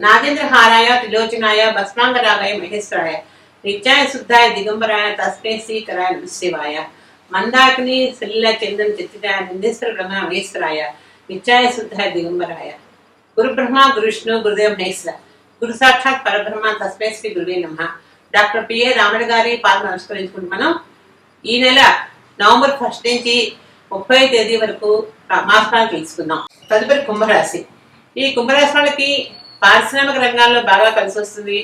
నాగేంద్రహారాయ త్రిలోచనాయ భస్మాంగరాగాయ మహేశ్వరాయ నిత్యాయ శుద్ధాయ దిగంబరాయ తస్మే శ్రీకరాయ శివాయ మందాకిని శ్రీల చందన చిత్తిరాయ నిందేశ్వర బ్రహ్మ మహేశ్వరాయ నిత్యాయ శుద్ధాయ దిగంబరాయ. గురు బ్రహ్మ గురు విష్ణు గురుదేవ మహేశ్వర గురు సాక్షాత్ పరబ్రహ్మ తస్మే శ్రీ గురువే నమ. డాక్టర్ పిఏ రామణ గారి పాలన నమస్కరించుకుంటూ మనం. ఈ నెల నవంబర్ ఫస్ట్ నుంచి ముప్పై తేదీ వరకు మాసాలు తెలుసుకుందాం. తదుపరి కుంభరాశి. ఈ కుంభరాశి వాళ్ళకి పారిశ్రామిక రంగాల్లో బాగా కలిసి వస్తుంది.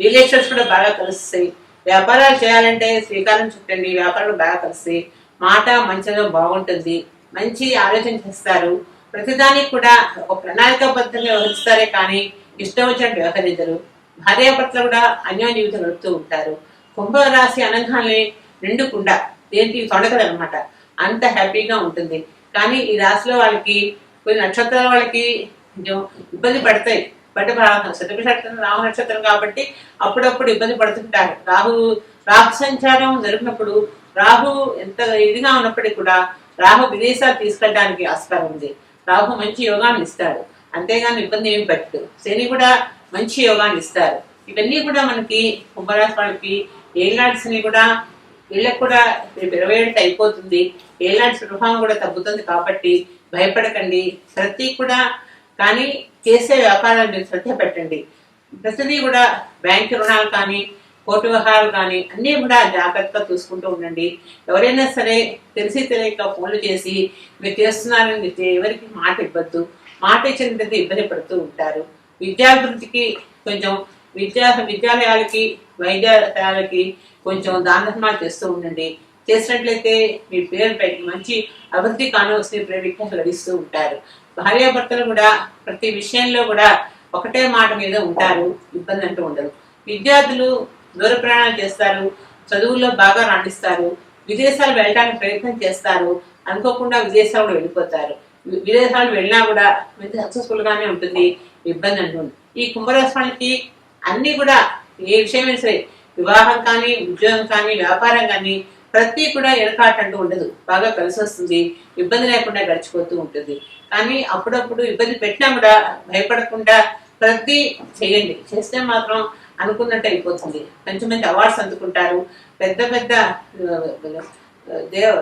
రిలేషన్స్ కూడా బాగా కలుస్తాయి వ్యాపారాలు చేయాలంటే శ్రీకారం చుట్టండి వ్యాపారాలు బాగా కలుస్తాయి మాట మంచిగా బాగుంటుంది. మంచి ఆలోచన చేస్తారు. ప్రతిదానికి కూడా ఒక ప్రణాళికాబద్ధంగా వ్యవహరిస్తారే కానీ ఇష్టం వచ్చినట్టు వ్యవహరించరు. భార్యాభర్తలు కూడా అన్యోన్య జీవితం గడుపుతూ ఉంటారు. కుంభరాశి అనగానే నిండుకుండా దేనికి తొడగదు అనమాట అంత హ్యాపీగా ఉంటుంది. కానీ ఈ రాశిలో వాళ్ళకి కొన్ని నక్షత్రాల వాళ్ళకి కొంచెం ఇబ్బంది పడతాయి. బట్ శతక నక్షత్రం రాహు నక్షత్రం కాబట్టి అప్పుడప్పుడు ఇబ్బంది పడుతుంటారు. రాహు రాహు సంచారం జరిగినప్పుడు రాహు ఎంత ఇదిగా ఉన్నప్పటికీ కూడా రాహు విదేశాలు తీసుకెళ్ళడానికి ఆస్కారం ఉంది. రాహు మంచి యోగాన్ని ఇస్తాడు. అంతేగాని ఇబ్బంది ఏమి పెట్టదు శని కూడా మంచి యోగాన్ని ఇస్తారు. ఇవన్నీ కూడా మనకి కుంభరాశి వాళ్ళకి ఏలాంటి శని కూడా వీళ్ళకి కూడా రేపు ఇరవై ఏడు అయిపోతుంది. ఏలాంటి ప్రభావం కూడా తగ్గుతుంది కాబట్టి భయపడకండి. ప్రతి కూడా కానీ చేసే వ్యాపారాలు మీరు శ్రద్ధ పెట్టండి. ప్రతిదీ కూడా బ్యాంక్ రుణాలు కానీ కోర్టు వ్యవహారాలు కానీ అన్నీ కూడా జాగ్రత్తగా చూసుకుంటూ ఉండండి. ఎవరైనా సరే తెలిసి తెలియక ఫోన్లు చేసి మీరు చేస్తున్నారని ఎవరికి మాట ఇవ్వద్దు. మాట ఇచ్చినట్టు ఇబ్బంది పడుతూ ఉంటారు. విద్యాభివృద్ధికి కొంచెం విద్యా విద్యాలయాలకి వైద్యాలయాలకి కొంచెం దాన చేస్తూ ఉండండి. చేసినట్లయితే మీ పేరు మంచి అభివృద్ధి కానవలసిన ప్రేమిక గడిస్తూ ఉంటారు. భార్యాభర్తలు కూడా ప్రతి విషయంలో కూడా ఒకటే మాట మీద ఉంటారు ఇబ్బంది అంటూ ఉండదు విద్యార్థులు దూర ప్రయాణాలు చేస్తారు చదువుల్లో బాగా రాణిస్తారు విదేశాలు వెళ్ళడానికి ప్రయత్నం చేస్తారు అనుకోకుండా విదేశాలు వెళ్ళిపోతారు. విదేశాలు వెళ్ళినా కూడా మంచి సక్సెస్ఫుల్గానే ఉంటుంది ఇబ్బంది అంటుంది ఈ కుంభరాశానికి అన్నీ కూడా ఏ విషయమైనా సరే వివాహం కానీ ఉద్యోగం కానీ వ్యాపారం కానీ ప్రతి కూడా ఎడకాట అంటూ ఉండదు. బాగా కలిసి వస్తుంది. ఇబ్బంది లేకుండా గడిచిపోతూ ఉంటుంది. కానీ అప్పుడప్పుడు ఇబ్బంది పెట్టినా కూడా భయపడకుండా ప్రతి చేయండి. చేస్తే మాత్రం అనుకున్నట్టు అయిపోతుంది. మంచి మంచి అవార్డ్స్ అందుకుంటారు. పెద్ద పెద్ద దేవ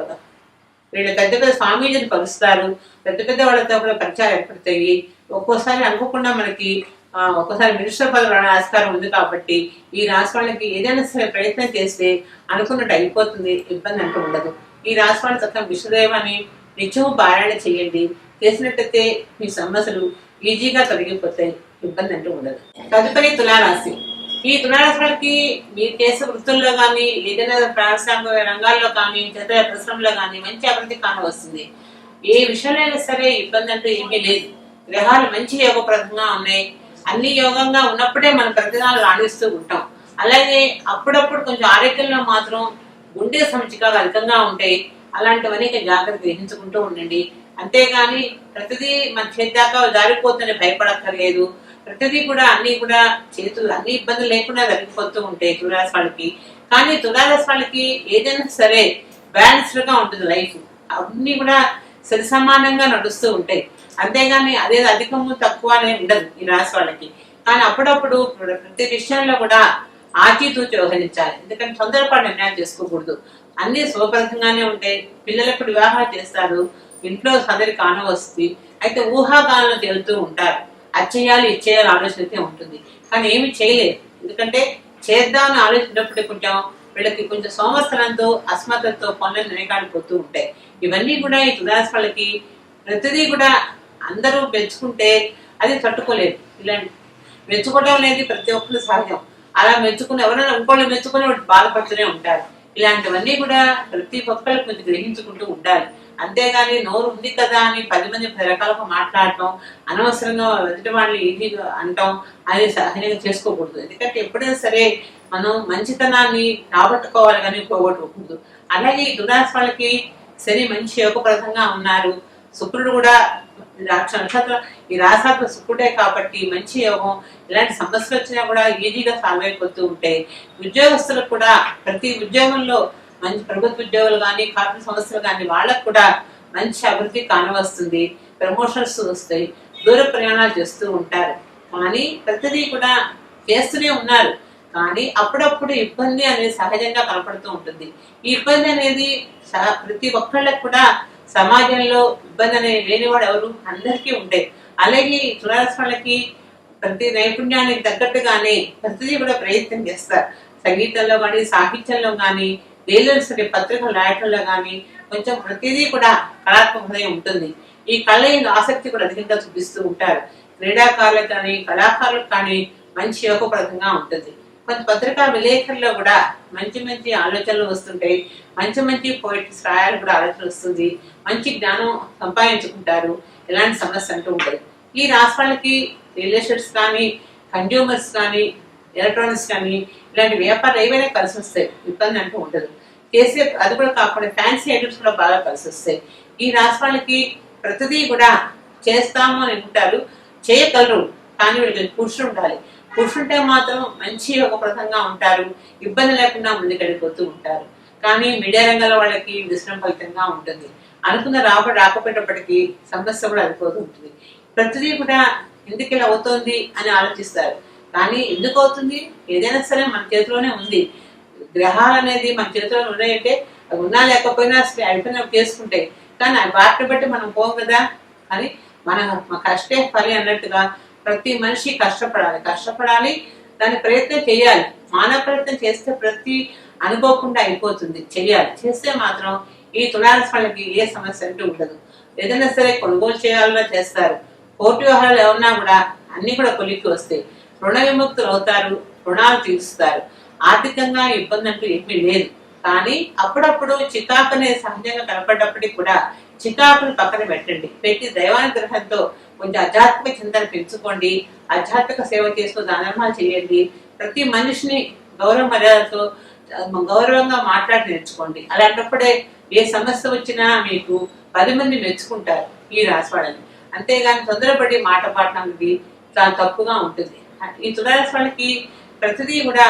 వీళ్ళు పెద్ద పెద్ద స్వామీజీని కలుస్తారు పెద్ద పెద్ద వాళ్ళతో కూడా పరిచయాలు ఏర్పడతాయి. ఒక్కోసారి అనుకోకుండా మనకి ఒక్కసారి మినిస్టర్ పదవి రావడానికి ఆస్కారం ఉంది కాబట్టి ఈ రాశి వాళ్ళకి ఏదైనా సరే ప్రయత్నం చేస్తే అనుకున్నట్టు అయిపోతుంది ఇబ్బంది అంటూ ఉండదు. ఈ రాశి వాళ్ళ చక్కగా విష్ణుదేవాన్ని నిత్యము పారాయణ చేయండి. చేసినట్టయితే మీ సమస్యలు ఈజీగా తొలగిపోతాయి ఇబ్బంది అంటూ ఉండదు. తదుపరి తులారాశి. ఈ తులారాశి వాళ్ళకి మీరు చేసే వృత్తుల్లో కానీ ఏదైనా ప్రారంభ రంగాల్లో కానీ చదివే పరిశ్రమలో కానీ మంచి అభివృద్ధి కానవస్తుంది. ఏ విషయంలో అయినా సరే ఇబ్బంది అంటూ ఏమీ లేదు. గ్రహాలు మంచి యోగప్రదంగా ఉన్నాయి. అన్ని యోగంగా ఉన్నప్పుడే మనం ప్రతిదానాలు రాణిస్తూ ఉంటాం. అలాగే అప్పుడప్పుడు కొంచెం ఆరోగ్యంలో మాత్రం గుండె సమచికలు అధికంగా ఉంటాయి. అలాంటివన్నీ జాగ్రత్త గ్రహించుకుంటూ ఉండండి. అంతేగాని ప్రతిదీ మన చేద్దాకా జారిపోతుందని భయపడక్కర్లేదు. ప్రతిదీ కూడా అన్ని కూడా చేతులు అన్ని ఇబ్బందులు లేకుండా జరిగిపోతూ ఉంటాయి తులారాశి వాళ్ళకి. కానీ తులారాశి వాళ్ళకి ఏదైనా సరే బ్యాలెన్స్డ్గా ఉంటుంది లైఫ్ అన్నీ కూడా సరి సమానంగా నడుస్తూ ఉంటాయి. అంతేగాని అదే అధికము తక్కువ అనేది ఉండదు ఈ రాశి వాళ్ళకి. కానీ అప్పుడప్పుడు ప్రతి విషయంలో కూడా ఆచితూచి వ్యవహరించాలి. ఎందుకంటే తొందరపాటు నిర్ణయాలు చేసుకోకూడదు. అన్ని శుభప్రదంగానే ఉంటాయి. పిల్లలకు వివాహాలు చేస్తారు. ఇంట్లో సందరి కానవస్తుంది. అయితే ఊహాగానాలు తేలుతూ ఉంటారు. అది చేయాలి ఇది చేయాలి ఆలోచన అయితే ఉంటుంది. కానీ ఏమి చేయలేదు ఎందుకంటే చేద్దామని ఆలోచించినప్పుడు కొంచెం వీళ్ళకి కొంచెం సోమర్థనంతో అస్మతతో పనులు నిలకాడిపోతూ ఉంటాయి. ఇవన్నీ కూడా ఈ తులాస్ వాళ్ళకి ప్రతిదీ కూడా అందరూ మెచ్చుకుంటే అది తట్టుకోలేదు ఇలాంటి మెచ్చుకోవడం అనేది ప్రతి ఒక్కరు సహజం అలా మెచ్చుకుని ఎవరైనా ఇంకోళ్ళు మెచ్చుకుని బాధపడుతూనే ఉంటారు. ఇలాంటివన్నీ కూడా ప్రతి ఒక్కరు కొంచెం గ్రహించుకుంటూ ఉండాలి. అంతేగాని నోరు ఉంది కదా అని పది మంది పది రకాలుగా మాట్లాడటం అనవసరంగా ఎదుటి వాళ్ళు ఈజీగా అంటాం అది సహజంగా చేసుకోకూడదు. ఎందుకంటే ఎప్పుడైనా సరే మనం మంచితనాన్ని రాబట్టుకోవాలి కానీ పోగొట్టుకోకూడదు అలాగే ఈ దురాశ వాళ్ళకి శని మంచి యోగప్రదంగా ఉన్నారు. శుక్రుడు కూడా రాక్ష నక్షత్రం ఈ రాసాత్మ శుక్రుడే కాబట్టి మంచి యోగం. ఇలాంటి సమస్యలు వచ్చినా కూడా ఈజీగా సాల్వ్ అయిపోతూ ఉంటాయి. ఉద్యోగస్తులకు కూడా ప్రతి ఉద్యోగంలో మంచి ప్రభుత్వ ఉద్యోగులు కానీ కార్మిక సంస్థలు కానీ వాళ్ళకు కూడా మంచి అభివృద్ధి కానవస్తుంది. ప్రమోషన్స్ వస్తాయి. దూర ప్రయాణాలు చేస్తూ ఉంటారు. కానీ ప్రతిదీ కూడా చేస్తూనే ఉన్నారు. కానీ అప్పుడప్పుడు ఇబ్బంది అనేది సహజంగా కనపడుతూ ఉంటుంది. ఈ ఇబ్బంది అనేది ప్రతి ఒక్కళ్ళకి కూడా సమాజంలో ఇబ్బంది అనేది లేనివాడు ఎవరు? అందరికీ ఉంటాయి అలాగే ఈ తులారాశి ప్రతి నైపుణ్యానికి తగ్గట్టుగానే ప్రతిదీ కూడా ప్రయత్నం చేస్తారు సంగీతంలో కానీ సాహిత్యంలో కానీ వేలూరు పత్రికలు రాయటంలో కానీ కొంచెం ప్రతిదీ కూడా కళాత్మకమే ఉంటుంది. ఈ కళ ఆసక్తి కూడా అధికంగా చూపిస్తూ ఉంటారు. క్రీడాకారులకు కానీ కళాకారులకు కానీ మంచి యోగప్రదంగా ఉంటుంది. కొంత పత్రికా విలేకరుల్లో కూడా మంచి మంచి ఆలోచనలు వస్తుంటాయి. మంచి మంచి పోయిట్స్ రాయాలని కూడా ఆలోచన వస్తుంది. మంచి జ్ఞానం సంపాదించుకుంటారు. ఇలాంటి సమస్య అంటూ ఉంటుంది ఈ రాష్ట్రాలకి వాళ్ళకి రియల్ ఎస్టేట్స్ కానీ కన్జ్యూమర్స్ కానీ ఎలక్ట్రానిక్స్ కానీ ఇలాంటి వ్యాపారాలు ఏవైనా కలిసి వస్తాయి. ఇబ్బంది అంటూ ఉండదు. చేసే అది కూడా కాకుండా ఫ్యాన్సీ ఐటమ్స్ కూడా బాగా కలిసి వస్తాయి. ఈ రాష్ట్రాలకి వాళ్ళకి ప్రతిదీ కూడా చేస్తాము అని అనుకుంటారు చేయగలరు. కానీ వీళ్ళకి పురుషులు ఉండాలి. పురుషుంటే మాత్రం మంచి ఉపప్రదంగా ఉంటారు. ఇబ్బంది లేకుండా ముందుకెళ్ళిపోతూ ఉంటారు. కానీ మీడియా రంగంలో వాళ్ళకి విశ్రంఫలితంగా ఉంటుంది. అనుకున్న రాబడి రాకపోయినప్పటికీ సమస్య కూడా అయిపోతూ ఉంటుంది. ప్రతిదీ కూడా ఎందుకు ఇలా అవుతోంది అని ఆలోచిస్తారు. కానీ ఎందుకు అవుతుంది? ఏదైనా సరే మన చేతిలోనే ఉంది. గ్రహాలు అనేది మన చేతిలో ఉన్నాయంటే అవి ఉన్నా లేకపోయినా అసలు అయిపోయినా చేసుకుంటాయి కానీ వాటిని బట్టి మనం పోం కదా అని మన కష్టే ఫలి అన్నట్టుగా ప్రతి మనిషి కష్టపడాలి. కష్టపడాలి దాని ప్రయత్నం చేయాలి. మానవ ప్రయత్నం చేస్తే ప్రతి అనుకోకుండా అయిపోతుంది. చేయాలి. చేస్తే మాత్రం ఈ తులారాశి వాళ్ళకి ఏ సమస్య అంటూ ఉండదు. ఏదైనా సరే కొనుగోలు చేయాలన్నా చేస్తారు. కోర్టు వ్యవహారాలు ఏమన్నా కూడా అన్ని కూడా కొలిక్కి వస్తాయి. రుణ విముక్తులు అవుతారు రుణాలు తీరుస్తారు. ఆర్థికంగా ఇబ్బంది అంటూ ఏమీ లేదు. కానీ అప్పుడప్పుడు చికాకు అనేది సహజంగా కనపడ్డప్పటికీ కూడా చికాకును పక్కన పెట్టండి. పెట్టి దైవానుగ్రహంతో కొంచెం ఆధ్యాత్మిక చింతన పెంచుకోండి. ఆధ్యాత్మిక సేవ చేస్తూ దానర్మాలు చేయండి. ప్రతి మనిషిని గౌరవ మర్యాదతో గౌరవంగా మాట్లాడి నేర్చుకోండి. అలాంటప్పుడే ఏ సమస్య వచ్చినా మీకు పది మంది మెచ్చుకుంటారు ఈ రాసివాళ్ళని అంతేగాని తొందరపడి మాట పాడటానికి చాలా తప్పుగా ఉంటుంది. ఈ తులారాశి వాళ్ళకి ప్రతిదీ కూడా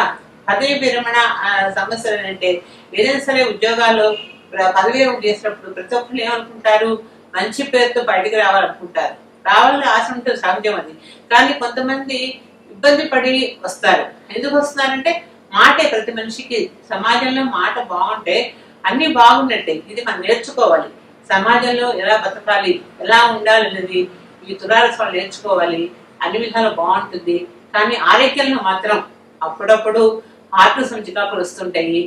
పదవి విరమణ సమస్యలు అంటే ఏదైనా సరే ఉద్యోగాల్లో పదవి చేసినప్పుడు ప్రతి ఒక్కరు ఏమనుకుంటారు? మంచి పేరుతో బయటికి రావాలనుకుంటారు. రావాలని ఆశ ఉంటే సాధ్యం అది. కానీ కొంతమంది ఇబ్బంది పడి వస్తారు. ఎందుకు వస్తున్నారంటే మాటే ప్రతి మనిషికి సమాజంలో మాట బాగుంటే అన్ని బాగున్నట్టే. ఇది మనం నేర్చుకోవాలి. సమాజంలో ఎలా బతకాలి ఎలా ఉండాలి అనేది ఈ తులారస్ నేర్చుకోవాలి. అన్ని విధాలు బాగుంటుంది. కానీ ఆరోగ్యంలో మాత్రం అప్పుడప్పుడు ఆటలు చికాకులు వస్తుంటాయి.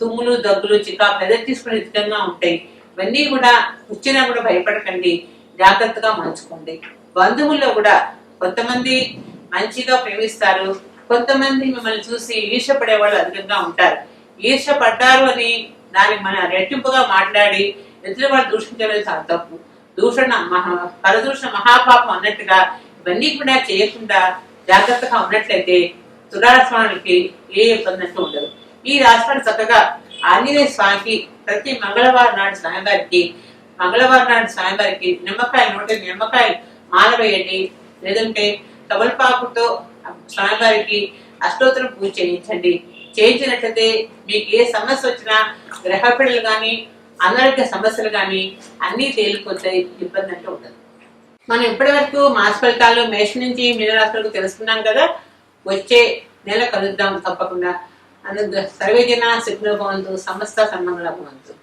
తుమ్ములు దగ్గులు చికాకులు ఎదురు తీసుకునే విధంగా ఉంటాయి. ఇవన్నీ కూడా వచ్చినా కూడా భయపడకండి. జాగ్రత్తగా మంచుకోండి బంధువుల్లో కూడా కొంతమంది మంచిగా ప్రేమిస్తారు. కొంతమంది మిమ్మల్ని చూసి ఈర్షపడే వాళ్ళు అధికంగా ఉంటారు. ఈర్ష పడ్డారు అని దానికి మన రెట్టింపుగా మాట్లాడి ఎదురు వాళ్ళు దూషించడం చాలా తప్పు. దూషణ మహా పరదూషణ మహాపాపం అన్నట్టుగా ఇవన్నీ కూడా చేయకుండా జాగ్రత్తగా ఉన్నట్లయితే తులారాశ్వానికి ఏ ఇబ్బంది ఉండదు. ఈ రాష్ట్రాన్ని చక్కగా ఆంజనేయ స్వామికి ప్రతి మంగళవారం నాడు స్వామివారికి మంగళవారం నాడు స్వామివారికి నిమ్మకాయలు నూట నిమ్మకాయలు మాల వేయండి. లేదంటే తమలపాకుతో స్వామివారికి అష్టోత్తరం పూజ చేయించండి. చేయించినట్లయితే మీకు ఏ సమస్య వచ్చినా గ్రహ పిల్లలు కానీ అనారోగ్య సమస్యలు కానీ అన్నీ తేలిపోతాయి. ఇబ్బంది అంటే ఉండదు. మనం ఇప్పటి వరకు మాస ఫలితాలు మేష నుంచి మీనరాశులకు తెలుసుకున్నాం కదా. వచ్చే నెల కలుద్దాం తప్పకుండా. అందు సర్వేజన సిగ్నల్ భవంతు సమస్త సన్మంగళ భవంతు.